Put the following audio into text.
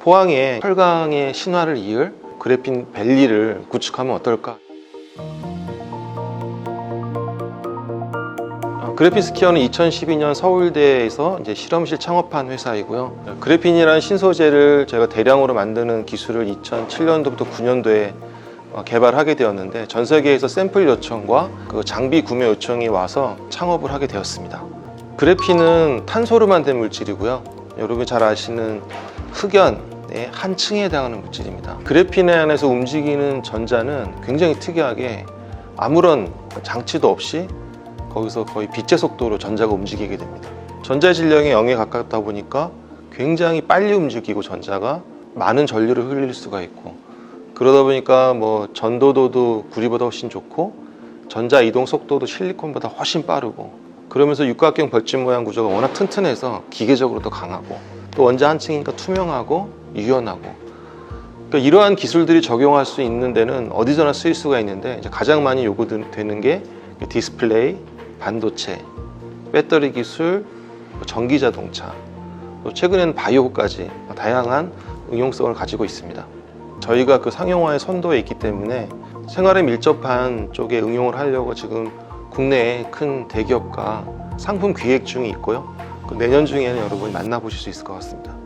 포항의 철강의 신화를 이을 그래핀 밸리를 구축하면 어떨까? 어, 그래핀 스퀘어는 2012년 서울대에서 이제 실험실 창업한 회사이고요. 그래핀이라는 신소재를 제가 대량으로 만드는 기술을 2007년도부터 9년도에 어, 개발하게 되었는데 전 세계에서 샘플 요청과 그 장비 구매 요청이 와서 창업을 하게 되었습니다. 그래핀은 탄소로 만든 물질이고요. 여러분이 잘 아시는 흑연 의한 층에 해당하는 물질입니다. 그래핀 안에서 움직이는 전자는 굉장히 특이하게 아무런 장치도 없이 거기서 거의 빛의 속도로 전자가 움직이게 됩니다. 전자 질량이 0에 가깝다 보니까 굉장히 빨리 움직이고 전자가 많은 전류를 흘릴 수가 있고 그러다 보니까 뭐 전도도도 구리보다 훨씬 좋고 전자 이동 속도도 실리콘보다 훨씬 빠르고 그러면서 육각형 벌집 모양 구조가 워낙 튼튼해서 기계적으로도 강하고 또 원자 한 층이니까 투명하고 유연하고 그러니까 이러한 기술들이 적용할 수 있는 데는 어디서나 쓰일 수가 있는데 가장 많이 요구되는 게 디스플레이, 반도체, 배터리 기술, 뭐 전기 자동차, 또 최근에는 바이오까지 다양한 응용성을 가지고 있습니다. 저희가 그 상용화의 선도에 있기 때문에 생활에 밀접한 쪽에 응용을 하려고 지금 국내에 큰 대기업과 상품 기획 중이 있고요. 그 내년 중에는 여러분이 만나보실 수 있을 것 같습니다.